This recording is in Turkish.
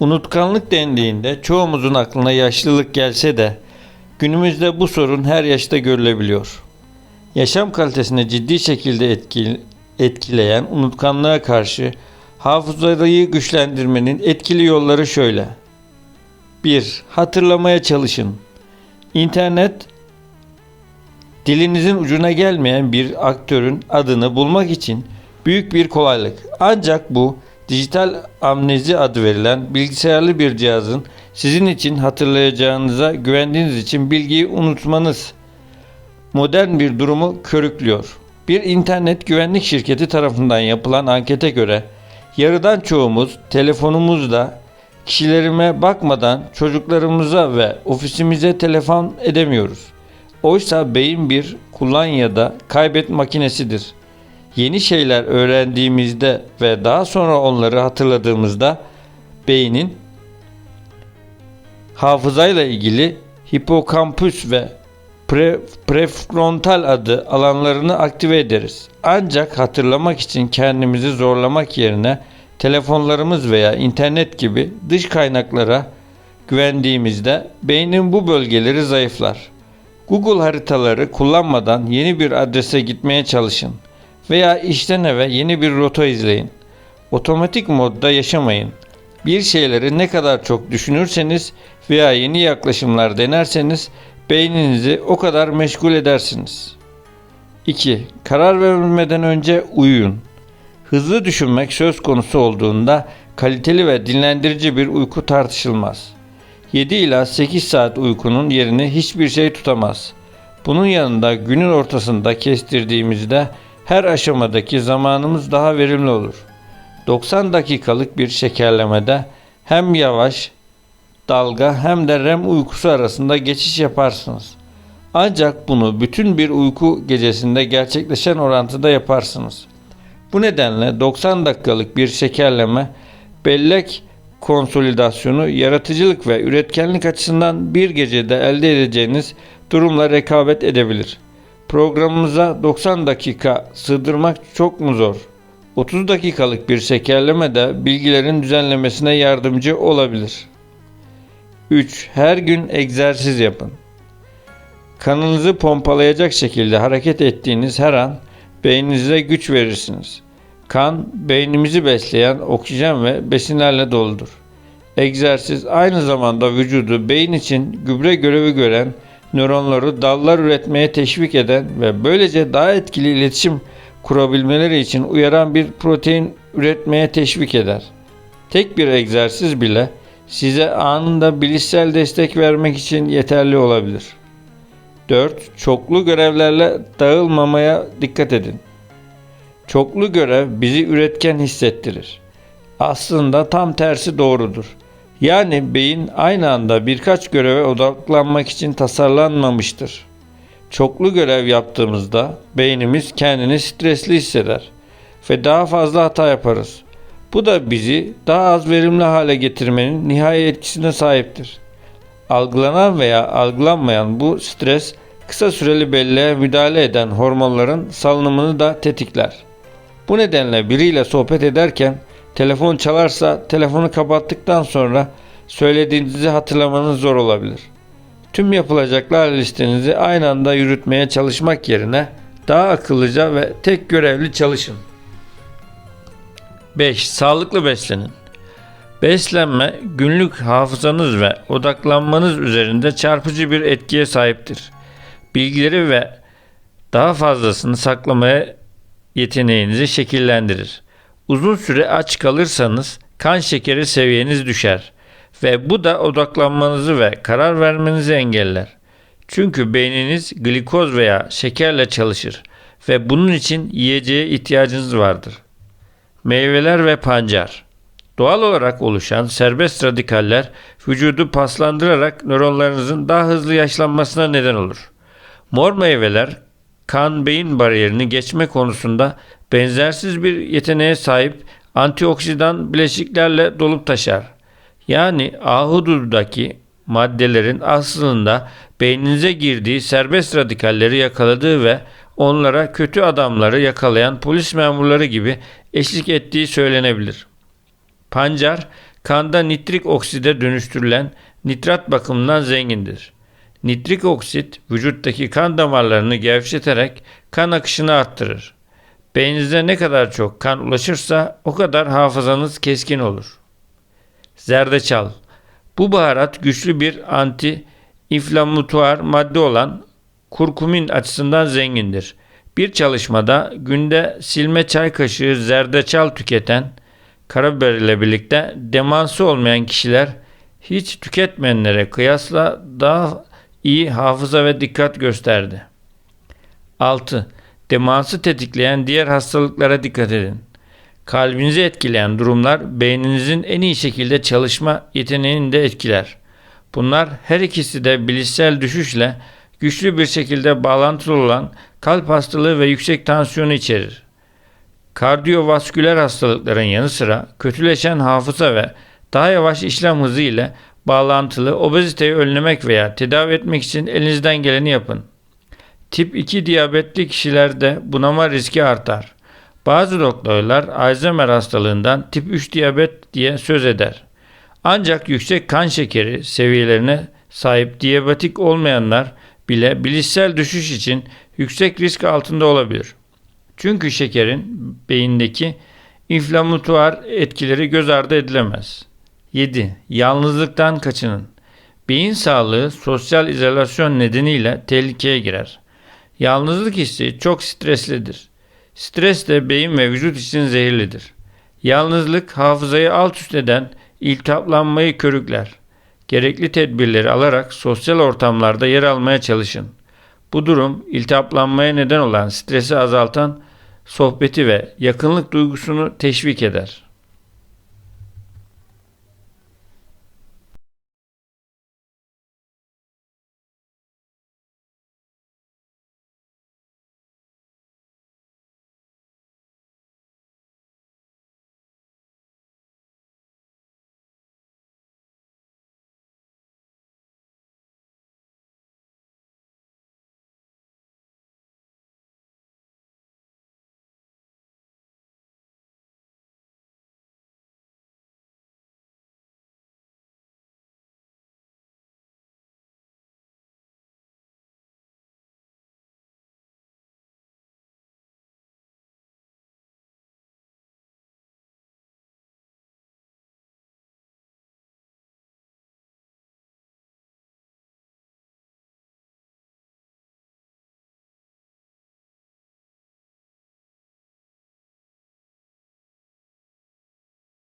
Unutkanlık dendiğinde çoğumuzun aklına yaşlılık gelse de günümüzde bu sorun her yaşta görülebiliyor. Yaşam kalitesini ciddi şekilde etkil- etkileyen unutkanlığa karşı hafızayı güçlendirmenin etkili yolları şöyle. 1. Hatırlamaya çalışın. İnternet dilinizin ucuna gelmeyen bir aktörün adını bulmak için büyük bir kolaylık. Ancak bu dijital amnezi adı verilen bilgisayarlı bir cihazın sizin için hatırlayacağınıza güvendiğiniz için bilgiyi unutmanız modern bir durumu körüklüyor. Bir internet güvenlik şirketi tarafından yapılan ankete göre yarıdan çoğumuz telefonumuzda kişilerime bakmadan çocuklarımıza ve ofisimize telefon edemiyoruz. Oysa beyin bir kullan ya da kaybet makinesidir. Yeni şeyler öğrendiğimizde ve daha sonra onları hatırladığımızda beynin hafızayla ilgili hipokampüs ve pre, prefrontal adı alanlarını aktive ederiz. Ancak hatırlamak için kendimizi zorlamak yerine telefonlarımız veya internet gibi dış kaynaklara güvendiğimizde beynin bu bölgeleri zayıflar. Google haritaları kullanmadan yeni bir adrese gitmeye çalışın veya işten eve yeni bir rota izleyin. Otomatik modda yaşamayın. Bir şeyleri ne kadar çok düşünürseniz veya yeni yaklaşımlar denerseniz beyninizi o kadar meşgul edersiniz. 2. Karar vermeden önce uyuyun. Hızlı düşünmek söz konusu olduğunda kaliteli ve dinlendirici bir uyku tartışılmaz. 7 ila 8 saat uykunun yerini hiçbir şey tutamaz. Bunun yanında günün ortasında kestirdiğimizde her aşamadaki zamanımız daha verimli olur. 90 dakikalık bir şekerlemede hem yavaş dalga hem de REM uykusu arasında geçiş yaparsınız. Ancak bunu bütün bir uyku gecesinde gerçekleşen orantıda yaparsınız. Bu nedenle 90 dakikalık bir şekerleme bellek konsolidasyonu, yaratıcılık ve üretkenlik açısından bir gecede elde edeceğiniz durumla rekabet edebilir. Programımıza 90 dakika sığdırmak çok mu zor? 30 dakikalık bir şekerleme de bilgilerin düzenlemesine yardımcı olabilir. 3. Her gün egzersiz yapın. Kanınızı pompalayacak şekilde hareket ettiğiniz her an beyninize güç verirsiniz. Kan, beynimizi besleyen oksijen ve besinlerle doludur. Egzersiz aynı zamanda vücudu beyin için gübre görevi gören nöronları dallar üretmeye teşvik eden ve böylece daha etkili iletişim kurabilmeleri için uyaran bir protein üretmeye teşvik eder. Tek bir egzersiz bile size anında bilişsel destek vermek için yeterli olabilir. 4. Çoklu görevlerle dağılmamaya dikkat edin. Çoklu görev bizi üretken hissettirir. Aslında tam tersi doğrudur. Yani beyin aynı anda birkaç göreve odaklanmak için tasarlanmamıştır. Çoklu görev yaptığımızda beynimiz kendini stresli hisseder ve daha fazla hata yaparız. Bu da bizi daha az verimli hale getirmenin nihai etkisine sahiptir. Algılanan veya algılanmayan bu stres kısa süreli belleğe müdahale eden hormonların salınımını da tetikler. Bu nedenle biriyle sohbet ederken telefon çalarsa telefonu kapattıktan sonra söylediğinizi hatırlamanız zor olabilir. Tüm yapılacaklar listenizi aynı anda yürütmeye çalışmak yerine daha akıllıca ve tek görevli çalışın. 5. Sağlıklı beslenin. Beslenme günlük hafızanız ve odaklanmanız üzerinde çarpıcı bir etkiye sahiptir. Bilgileri ve daha fazlasını saklamaya yeteneğinizi şekillendirir. Uzun süre aç kalırsanız kan şekeri seviyeniz düşer ve bu da odaklanmanızı ve karar vermenizi engeller. Çünkü beyniniz glikoz veya şekerle çalışır ve bunun için yiyeceğe ihtiyacınız vardır. Meyveler ve pancar Doğal olarak oluşan serbest radikaller vücudu paslandırarak nöronlarınızın daha hızlı yaşlanmasına neden olur. Mor meyveler kan beyin bariyerini geçme konusunda benzersiz bir yeteneğe sahip antioksidan bileşiklerle dolup taşar. Yani ahududaki maddelerin aslında beyninize girdiği serbest radikalleri yakaladığı ve onlara kötü adamları yakalayan polis memurları gibi eşlik ettiği söylenebilir. Pancar kanda nitrik okside dönüştürülen nitrat bakımından zengindir. Nitrik oksit vücuttaki kan damarlarını gevşeterek kan akışını arttırır. Beyninize ne kadar çok kan ulaşırsa o kadar hafızanız keskin olur. Zerdeçal Bu baharat güçlü bir anti inflamatuar madde olan kurkumin açısından zengindir. Bir çalışmada günde silme çay kaşığı zerdeçal tüketen karabiber ile birlikte demansı olmayan kişiler hiç tüketmeyenlere kıyasla daha iyi hafıza ve dikkat gösterdi. 6. Demansı tetikleyen diğer hastalıklara dikkat edin. Kalbinizi etkileyen durumlar beyninizin en iyi şekilde çalışma yeteneğini de etkiler. Bunlar her ikisi de bilişsel düşüşle güçlü bir şekilde bağlantılı olan kalp hastalığı ve yüksek tansiyonu içerir. Kardiyovasküler hastalıkların yanı sıra kötüleşen hafıza ve daha yavaş işlem hızı ile bağlantılı obeziteyi önlemek veya tedavi etmek için elinizden geleni yapın. Tip 2 diyabetli kişilerde bunama riski artar. Bazı doktorlar Alzheimer hastalığından tip 3 diyabet diye söz eder. Ancak yüksek kan şekeri seviyelerine sahip diyabetik olmayanlar bile bilişsel düşüş için yüksek risk altında olabilir. Çünkü şekerin beyindeki inflamatuar etkileri göz ardı edilemez. 7. Yalnızlıktan kaçının. Beyin sağlığı sosyal izolasyon nedeniyle tehlikeye girer. Yalnızlık hissi çok streslidir. Stres de beyin ve vücut için zehirlidir. Yalnızlık hafızayı alt üst eden iltihaplanmayı körükler. Gerekli tedbirleri alarak sosyal ortamlarda yer almaya çalışın. Bu durum iltihaplanmaya neden olan stresi azaltan sohbeti ve yakınlık duygusunu teşvik eder.